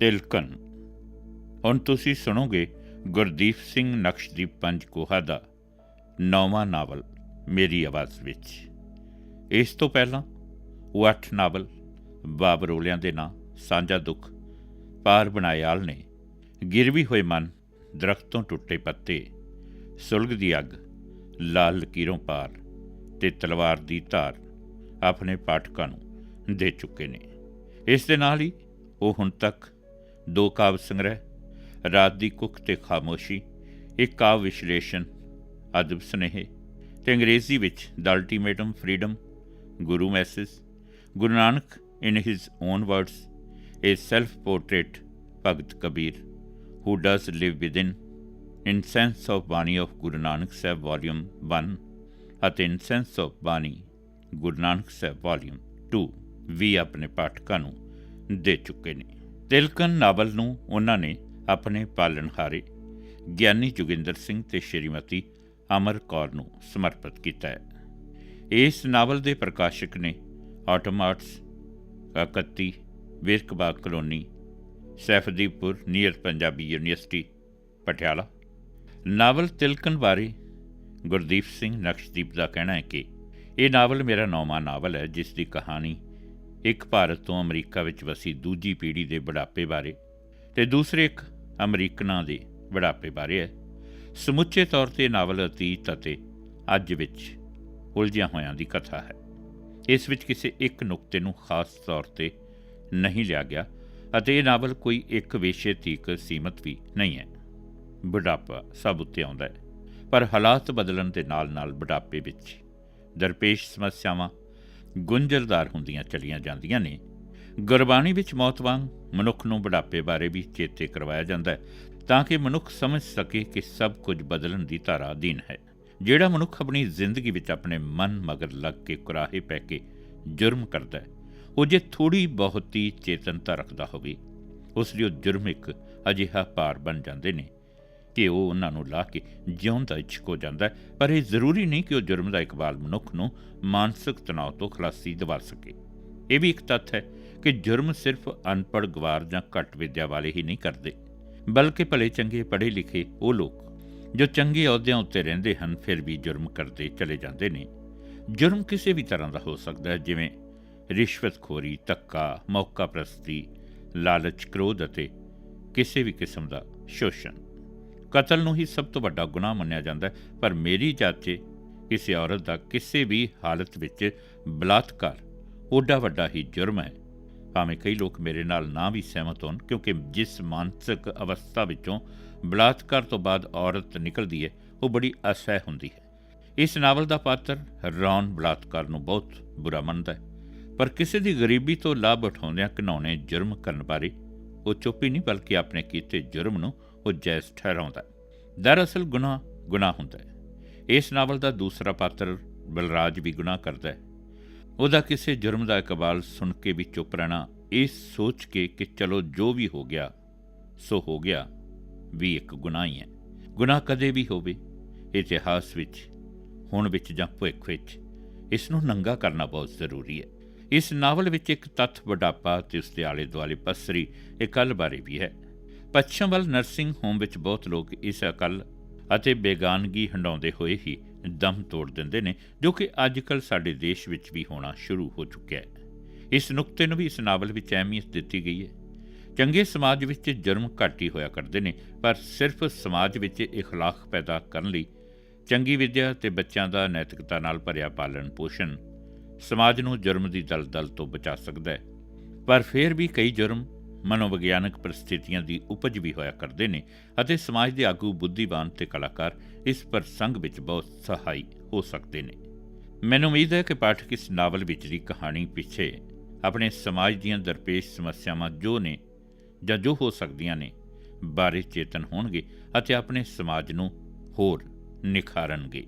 ਤਿਲਕਨ ਹੁਣ ਤੁਸੀਂ ਸੁਣੋਗੇ ਗੁਰਦੀਪ ਸਿੰਘ ਨਕਸ਼ਦੀਪ ਪੰਜ ਕੋਹਾ ਦਾ ਨੌਵਾਂ ਨਾਵਲ ਮੇਰੀ ਆਵਾਜ਼ ਵਿੱਚ। ਇਸ ਤੋਂ ਪਹਿਲਾਂ ਉਹ ਅੱਠ ਨਾਵਲ ਬਾਬਰੋਲਿਆਂ ਦੇ ਨਾਂ, ਸਾਂਝਾ ਦੁੱਖ ਪਾਰ ਬਣਾਇਆਲ ਨੇ, ਗਿਰਵੀ ਹੋਏ ਮਨ, ਦਰਖਤੋਂ ਟੁੱਟੇ ਪੱਤੇ, ਸੁਲਗ ਦੀ ਅੱਗ, ਲਾਲ ਲਕੀਰੋਂ ਪਾਰ ਤੇ ਤਲਵਾਰ ਦੀ ਧਾਰ ਆਪਣੇ ਪਾਠਕਾਂ ਨੂੰ ਦੇ ਚੁੱਕੇ ਨੇ। ਇਸ ਦੇ ਨਾਲ ਹੀ ਉਹ ਹੁਣ ਤੱਕ ਦੋ ਕਾਵਿ ਸੰਗ੍ਰਹਿ, ਰਾਤ ਦੀ ਕੁੱਖ ਤੇ ਖਾਮੋਸ਼ੀ, ਇੱਕ ਕਾਵਿ ਵਿਸ਼ਲੇਸ਼ਣ, ਅਦਬ ਸੁਨੇਹੇ ਤੇ ਅੰਗਰੇਜ਼ੀ ਵਿੱਚ the ultimatum freedom Guru message, Guru Nanak in his own words a self portrait Bhagat Kabir who does live within in sense of Bani of Guru Nanak Sahib volume 1 ਅਤੇ in sense of ਬਾਣੀ ਗੁਰੂ Nanak Sahib volume 2 ਵੀ ਆਪਣੇ ਪਾਠਕਾਂ ਨੂੰ ਦੇ ਚੁੱਕੇ ਨੇ। ਤਿਲਕਨ novel ਨੂੰ ਉਹਨਾਂ ਨੇ ਆਪਣੇ ਪਾਲਣਹਾਰੇ ਗਿਆਨੀ ਜੋਗਿੰਦਰ ਸਿੰਘ ਤੇ ਸ਼੍ਰੀਮਤੀ ਅਮਰ ਕੌਰ ਨੂੰ ਸਮਰਪਿਤ ਕੀਤਾ ਹੈ। ਇਸ ਨਾਵਲ ਦੇ ਪ੍ਰਕਾਸ਼ਕ ਨੇ Autumn Arts 31 Virkbagh colony, Saifdipur, near Punjabi University, Patiala. Novel Tilkan ਬਾਰੇ ਗੁਰਦੀਪ ਸਿੰਘ ਨਕਸ਼ਦੀਪ ਦਾ ਕਹਿਣਾ ਹੈ ਕਿ ਇਹ ਨਾਵਲ ਮੇਰਾ ਨੌਵਾਂ ਨਾਵਲ ਹੈ, ਜਿਸ ਦੀ ਕਹਾਣੀ ਇੱਕ ਭਾਰਤ ਤੋਂ ਅਮਰੀਕਾ ਵਿੱਚ ਵਸੀ ਦੂਜੀ ਪੀੜ੍ਹੀ ਦੇ ਬੁਢਾਪੇ ਬਾਰੇ ਤੇ ਦੂਸਰੇ ਇੱਕ ਅਮਰੀਕਨਾਂ ਦੇ ਬੁਢਾਪੇ ਬਾਰੇ ਹੈ। ਸਮੁੱਚੇ ਤੌਰ ਤੇ ਨਾਵਲ, ਅਤੀਤ ਅਤੇ ਅੱਜ ਵਿੱਚ ਉਲਝਿਆ ਹੋਇਆਂ ਦੀ ਕਥਾ ਹੈ। ਇਸ ਵਿੱਚ ਕਿਸੇ ਇੱਕ ਨੁਕਤੇ ਨੂੰ ਖਾਸ ਤੌਰ ਤੇ ਨਹੀਂ ਲਿਆ ਗਿਆ ਅਤੇ ਇਹ ਨਾਵਲ ਕੋਈ ਇੱਕ ਵਿਸ਼ੇ ਤੀਕ ਸੀਮਤ ਵੀ ਨਹੀਂ ਹੈ। ਬੁਢਾਪਾ ਸਭ ਉੱਤੇ ਆਉਂਦਾ ਹੈ, ਪਰ ਹਾਲਾਤ ਬਦਲਣ ਦੇ ਨਾਲ-ਨਾਲ ਬੁਢਾਪੇ ਵਿੱਚ ਦਰਪੇਸ਼ ਸਮੱਸਿਆਵਾਂ ਗੁੰਝਲਦਾਰ ਹੁੰਦੀਆਂ ਚਲੀਆਂ ਜਾਂਦੀਆਂ ਨੇ। ਗੁਰਬਾਣੀ ਵਿੱਚ ਮੌਤ ਵਾਂਗ ਮਨੁੱਖ ਨੂੰ ਬੁਢਾਪੇ ਬਾਰੇ ਵੀ ਚੇਤੇ ਕਰਵਾਇਆ ਜਾਂਦਾ ਹੈ, ਤਾਂ ਕਿ ਮਨੁੱਖ ਸਮਝ ਸਕੇ ਕਿ ਸਭ ਕੁਝ ਬਦਲਣ ਦੀ ਧਾਰਾ ਅਧੀਨ ਹੈ। ਜਿਹੜਾ ਮਨੁੱਖ ਆਪਣੀ ਜ਼ਿੰਦਗੀ ਵਿੱਚ ਆਪਣੇ ਮਨ ਮਗਰ ਲੱਗ ਕੇ ਕੁਰਾਹੇ ਪੈ ਕੇ ਜੁਰਮ ਕਰਦਾ ਹੈ, ਉਹ ਜੇ ਥੋੜੀ ਬਹੁਤੀ ਚੇਤਨਤਾ ਰੱਖਦਾ ਹੋਵੇ, ਉਸ ਲਈ ਉਹ ਜੁਰਮ ਇੱਕ ਅਜਿਹਾ ਭਾਰ ਬਣ ਜਾਂਦੇ ਨੇ। ਕਿ ਉਹ ਉਹਨਾਂ ਨੂੰ ਲਾ ਕੇ ਜਿਉਣ ਦਾ ਇੱਛਕ ਹੋ। ਜਾਂਦਾ ਪਰ ਇਹ ਜ਼ਰੂਰੀ ਨਹੀਂ ਕਿ ਉਹ ਜੁਰਮ ਦਾ ਇਕਬਾਲ ਮਨੁੱਖ ਨੂੰ ਮਾਨਸਿਕ ਤਣਾਅ ਤੋਂ ਖਲਾਸੀ ਦਿਵਾ ਸਕੇ। ਇਹ ਵੀ ਇੱਕ ਤੱਥ ਹੈ ਕਿ ਜੁਰਮ ਸਿਰਫ ਅਨਪੜ੍ਹ ਗਵਾਰ ਜਾਂ ਘੱਟ ਵਿਦਿਆ ਵਾਲੇ ਹੀ ਨਹੀਂ ਕਰਦੇ, ਬਲਕਿ ਭਲੇ ਚੰਗੇ ਪੜ੍ਹੇ ਲਿਖੇ ਉਹ ਲੋਕ, ਜੋ ਚੰਗੇ ਅਹੁਦਿਆਂ ਉੱਤੇ ਰਹਿੰਦੇ ਹਨ, ਫਿਰ ਵੀ ਜੁਰਮ ਕਰਦੇ ਚਲੇ ਜਾਂਦੇ ਨੇ। ਜੁਰਮ ਕਿਸੇ ਵੀ ਤਰ੍ਹਾਂ ਦਾ ਹੋ ਸਕਦਾ ਹੈ, ਜਿਵੇਂ ਰਿਸ਼ਵਤਖੋਰੀ ਤੱਕਾ ਮੌਕਾ ਪ੍ਰਸਤੀ ਲਾਲਚ, ਕ੍ਰੋਧ ਅਤੇ ਕਿਸੇ ਵੀ ਕਿਸਮ ਦਾ ਸ਼ੋਸ਼ਣ। ਕਤਲ ਨੂੰ ਹੀ ਸਭ ਤੋਂ ਵੱਡਾ ਗੁਨਾਹ ਮੰਨਿਆ ਜਾਂਦਾ ਹੈ। ਪਰ ਮੇਰੀ ਜਾਚੇ ਕਿਸੇ ਔਰਤ ਦਾ ਕਿਸੇ ਵੀ ਹਾਲਤ ਵਿੱਚ ਬਲਾਤਕਾਰ ਓਡਾ ਵੱਡਾ ਹੀ ਜੁਰਮ ਹੈ। ਭਾਵੇਂ ਕਈ ਲੋਕ ਮੇਰੇ ਨਾਲ ਨਾ ਵੀ ਸਹਿਮਤ ਹੋਣ, ਕਿਉਂਕਿ ਜਿਸ ਮਾਨਸਿਕ ਅਵਸਥਾ ਵਿੱਚੋਂ ਬਲਾਤਕਾਰ ਤੋਂ ਬਾਅਦ ਔਰਤ ਨਿਕਲਦੀ ਹੈ, ਉਹ ਬੜੀ ਅਸਹਿ ਹੁੰਦੀ ਹੈ। ਇਸ ਨਾਵਲ ਦਾ ਪਾਤਰ ਰੌਨ ਬਲਾਤਕਾਰ ਨੂੰ ਬਹੁਤ ਬੁਰਾ ਮੰਨਦਾ ਹੈ। ਪਰ ਕਿਸੇ ਦੀ ਗਰੀਬੀ ਤੋਂ ਲਾਭ ਉਠਾਉਂਦਿਆਂ ਘਿਨਾਉਣੇ ਜੁਰਮ ਕਰਨ ਬਾਰੇ ਉਹ ਚੁੱਪ ਹੀ ਨਹੀਂ, ਬਲਕਿ ਆਪਣੇ ਕੀਤੇ ਜੁਰਮ ਨੂੰ ਉਹ ਜੈਸ ਠਹਿਰਾਉਂਦਾ ਦਰਅਸਲ ਗੁਨਾਹ ਗੁਨਾਹ ਹੁੰਦਾ ਹੈ। ਇਸ ਨਾਵਲ ਦਾ ਦੂਸਰਾ ਪਾਤਰ ਬਲਰਾਜ ਵੀ ਗੁਨਾਹ ਕਰਦਾ ਹੈ। ਉਹਦਾ ਕਿਸੇ ਜੁਰਮ ਦਾ ਇਕਬਾਲ ਸੁਣ ਕੇ ਵੀ ਚੁੱਪ ਰਹਿਣਾ, ਇਹ ਸੋਚ ਕੇ ਕਿ ਚਲੋ ਜੋ ਵੀ ਹੋ ਗਿਆ, ਸੋ ਹੋ ਗਿਆ, ਵੀ ਇੱਕ ਗੁਨਾਹ ਹੀ ਹੈ। ਗੁਨਾਹ ਕਦੇ ਵੀ ਹੋਵੇ, ਇਤਿਹਾਸ ਵਿੱਚ, ਹੁਣ ਵਿੱਚ ਜਾਂ ਭਵਿੱਖ ਵਿੱਚ ਇਸ ਨੂੰ ਨੰਗਾ ਕਰਨਾ ਬਹੁਤ ਜ਼ਰੂਰੀ ਹੈ। ਇਸ ਨਾਵਲ ਵਿੱਚ ਇੱਕ ਤੱਥ ਵਡਾਪਾ ਤੇ ਉਸ ਦੇ ਆਲੇ ਦੁਆਲੇ ਪਸਰੀ ਇਕੱਲ ਬਾਰੇ ਵੀ ਹੈ। ਪੱਛਮ ਵੱਲ ਨਰਸਿੰਗ ਹੋਮ ਵਿੱਚ ਬਹੁਤ ਲੋਕ ਇਸ ਇਕੱਲ ਅਤੇ ਬੇਗਾਨਗੀ ਹੰਡਾਉਂਦੇ ਹੋਏ ਹੀ ਦਮ ਤੋੜ ਦਿੰਦੇ ਨੇ ਜੋ ਕਿ ਅੱਜਕੱਲ ਸਾਡੇ ਦੇਸ਼ ਵਿੱਚ ਵੀ ਹੋਣਾ ਸ਼ੁਰੂ ਹੋ ਚੁੱਕਿਆ ਹੈ ਇਸ ਨੁਕਤੇ ਨੂੰ ਵੀ ਇਸ ਨਾਵਲ ਵਿੱਚ ਅਹਿਮੀਅਤ ਦਿੱਤੀ ਗਈ ਹੈ ਚੰਗੇ ਸਮਾਜ ਵਿੱਚ ਜੁਰਮ ਘੱਟ ਹੀ ਹੋਇਆ ਕਰਦੇ ਨੇ ਪਰ ਸਿਰਫ ਸਮਾਜ ਵਿੱਚ اخلاق ਪੈਦਾ ਕਰਨ ਲਈ ਚੰਗੀ ਵਿਦਿਆ ਤੇ ਬੱਚਿਆਂ ਦਾ ਨੈਤਿਕਤਾ ਨਾਲ ਭਰਿਆ ਪਾਲਣ ਪੋਸ਼ਣ ਸਮਾਜ ਨੂੰ ਜੁਰਮ ਦੀ ਦਲਦਲ ਤੋਂ ਬਚਾ ਸਕਦਾ ਹੈ ਪਰ ਫਿਰ ਵੀ ਕਈ ਜੁਰਮ ਮਨੋਵਿਗਿਆਨਕ ਪਰਿਸਥਿਤੀਆਂ ਦੀ ਉਪਜ ਵੀ ਹੋਇਆ ਕਰਦੇ ਨੇ ਅਤੇ ਸਮਾਜ ਦੇ ਆਗੂ, ਬੁੱਧੀਵਾਨ ਤੇ ਕਲਾਕਾਰ ਇਸ ਪ੍ਰਸੰਗ ਵਿੱਚ ਬਹੁਤ ਸਹਾਈ ਹੋ ਸਕਦੇ ਨੇ। ਮੈਨੂੰ ਉਮੀਦ ਹੈ ਕਿ ਪਾਠਕ ਇਸ ਨਾਵਲ ਵਿਚਲੀ ਕਹਾਣੀ ਪਿੱਛੇ ਆਪਣੇ ਸਮਾਜ ਦੀਆਂ ਦਰਪੇਸ਼ ਸਮੱਸਿਆਵਾਂ ਜੋ ਨੇ ਜਾਂ ਜੋ ਹੋ ਸਕਦੀਆਂ ਨੇ ਬਾਰੇ ਚੇਤਨ ਹੋਣਗੇ ਅਤੇ ਆਪਣੇ ਸਮਾਜ ਨੂੰ ਹੋਰ ਨਿਖਾਰਨਗੇ।